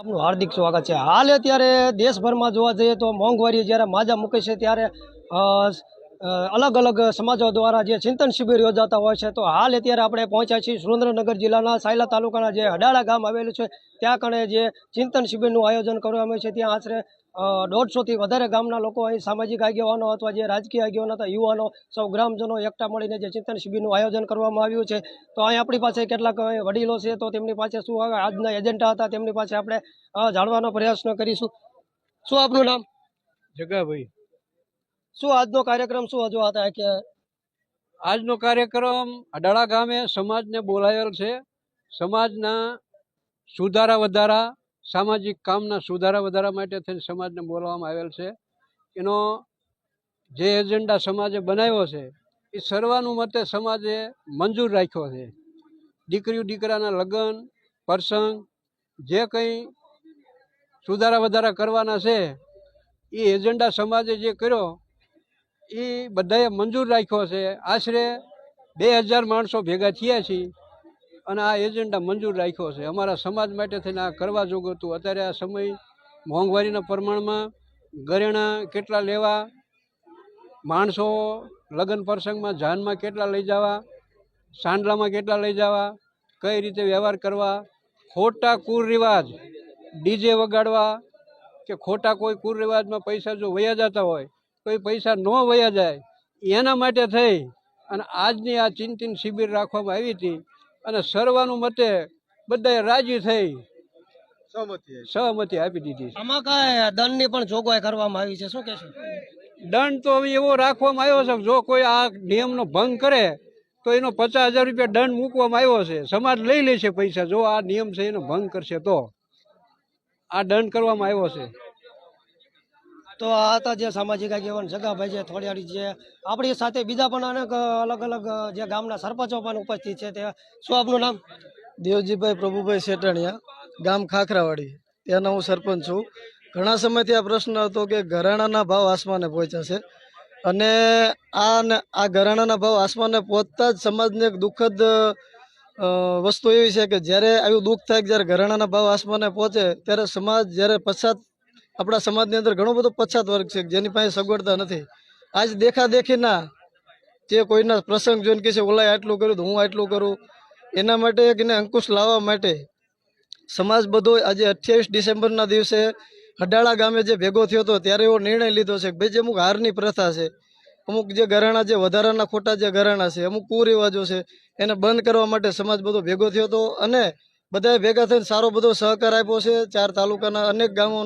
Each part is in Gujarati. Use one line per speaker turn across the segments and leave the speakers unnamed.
આપનું હાર્દિક સ્વાગત છે. હાલ અત્યારે દેશભરમાં જોવા જઈએ તો મોંઘવારી જ્યારે માજા મૂકે છે ત્યારે અલગ અલગ સમાજો દ્વારા જે ચિંતન શિબિર યોજાતા હોય છે, તો હાલ અત્યારે આપણે પહોંચ્યા છીએ સુરેન્દ્રનગર જિલ્લાના સાયલા તાલુકાના જે હડાળા ગામ આવેલું છે, ત્યાં કણે જે ચિંતન શિબિરનું આયોજન કરવામાં આવ્યું છે, ત્યાં આશરે દોઢસોથી વધારે ગામના લોકો અહીં સામાજિક આગેવાનો અથવા જે રાજકીય આગેવાનો હતા યુવાનો, સૌ ગ્રામજનો એકઠા મળીને જે ચિંતન શિબિરનું આયોજન કરવામાં આવ્યું છે. તો અહીં આપણી પાસે કેટલાક વડીલો છે, તો તેમની પાસે શું આજના એજન્ડા હતા, તેમની પાસે આપણે જાણવાનો પ્રયત્ન કરીશું. શું આપનું નામ?
જગાભાઈ.
શું આજનો કાર્યક્રમ શું હજુ હતા
આજનો કાર્યક્રમ અડાળા ગામે સમાજને બોલાયેલ છે. સમાજના સુધારા વધારા, સામાજિક કામના સુધારા વધારા માટે થઈને સમાજને બોલાવવામાં આવેલ છે. એનો જે એજન્ડા સમાજે બનાવ્યો છે, એ સર્વાનુમતે સમાજે મંજૂર રાખ્યો છે. દીકરીઓ, દીકરાના લગ્ન, પ્રસંગ, જે કંઈ સુધારા વધારા કરવાના છે, એ એજન્ડા સમાજે જે કર્યો એ બધાએ મંજૂર રાખ્યો છે. આશરે બે હજાર માણસો ભેગા થયા છીએ અને આ એજન્ડા મંજૂર રાખ્યો છે. અમારા સમાજ માટે થઈને આ કરવા જોગું હતું. અત્યારે આ સમય મોંઘવારીના પ્રમાણમાં ઘરેણાં કેટલા લેવા, માણસો લગ્ન પ્રસંગમાં જાનમાં કેટલા લઈ જવા, સાંડલામાં કેટલા લઈ જવા, કઈ રીતે વ્યવહાર કરવા, ખોટા કુરિવાજ, ડીજે વગાડવા કે ખોટા કોઈ કુરિવાજમાં પૈસા જો વયા જતા હોય એ પૈસા ન વયા જાય એના માટે થઈ અને આજની આ ચિંતન શિબિર રાખવામાં આવી હતી અને સર્વાનું મતે બધાએ રાજી થઈ. સહમતી આપી. દીધી.
આમાં કાંઈ દંડની પણ જોગવાઈ કરવામાં આવી છે? શું કહેશો
દંડ તો હવે એવો રાખવામાં આવ્યો છે જો કોઈ આ નિયમનો ભંગ કરે તો એનો પચાસ હજાર રૂપિયા દંડ મૂકવામાં આવ્યો છે. સમાજ લઈ લેશે પૈસા. જો આ નિયમ છે એનો ભંગ કરશે તો. આ દંડ કરવામાં આવ્યો છે.
તો આ હતા જે સામાજિક આગેવાન જગાભાઈ છે થોડિયાળી જે આપણી સાથે બીજા પણ અનેક અલગ અલગ જે ગામના સરપંચો પણ ઉપસ્થિત છે તે. શું આપનું નામ?
દેવજીભાઈ પ્રભુભાઈ શેટાણિયા, ગામ ખાખરાવાડી. ત્યાંના હું સરપંચ છું. ઘણા સમયથી આ પ્રશ્ન હતો કે ઘરાણાના ભાવ આસમાને પહોંચ્યા છે. અને આ આ ઘરાણાના ભાવ આસમાને પહોંચતા જ સમાજને એક દુઃખદ વસ્તુ એવી છે કે જ્યારે આવ્યું દુઃખ થાય જ્યારે ઘરાણાના ભાવ આસમાને પહોંચે, ત્યારે સમાજ જ્યારે પછાત આપણા સમાજની અંદર ઘણો બધો પછાત વર્ગ છે, જેની પાસે સગવડતા નથી. આજ દેખા દેખીના જે કોઈના પ્રસંગ જોઈને કહે છે, ઓલાએ આટલું કર્યું તો હું આટલું કરું. એના માટે એને અંકુશ લાવવા માટે સમાજ બધો આજે અઠ્યાવીસ ડિસેમ્બરના દિવસે હડાળા ગામે જે ભેગો થયો હતો, ત્યારે એવો નિર્ણય લીધો છે કે ભાઈ જે અમુક હારની પ્રથા છે, અમુક જે ઘરાણા જે વધારાના ખોટા જે ઘરાણા છે, અમુક કુરિવાજો છે, એને બંધ કરવા માટે સમાજ બધો ભેગો થયો હતો અને બધાએ ભેગા થઈને સારો બધો સહકાર આપ્યો છે. ચાર તાલુકાના અનેક ગામો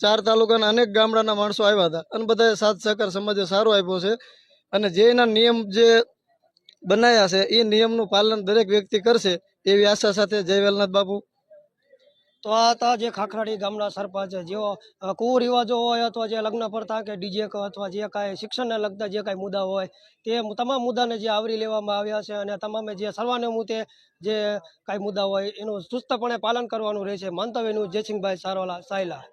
ચાર તાલુકાના અનેક ગામડાના માણસો આવ્યા હતા. અને બધાએ સાથ સહકાર સમાજે સારો આપ્યો છે. અને જે એના નિયમ જે બનાવ્યા છે, એ નિયમનું પાલન દરેક વ્યક્તિ કરશે એવી આશા સાથે જય વેલનાથ બાપુ.
તો આ હતા જે ખાખરાડી ગામના સરપંચ, જેઓ કુરિવાજો હોય અથવા જે લગ્ન પરતા કે ડીજે અથવા જે કાંઈ શિક્ષણને લગતા જે કાંઈ મુદ્દા હોય, તે તમામ મુદ્દાને જે આવરી લેવામાં આવ્યા છે અને તમામે જે સર્વાનુમતે જે કાંઈ મુદ્દા હોય, એનું ચુસ્તપણે પાલન કરવાનું રહેશે. મંતવ્યનું જયસિંહભાઈ સારોલા સાયલા.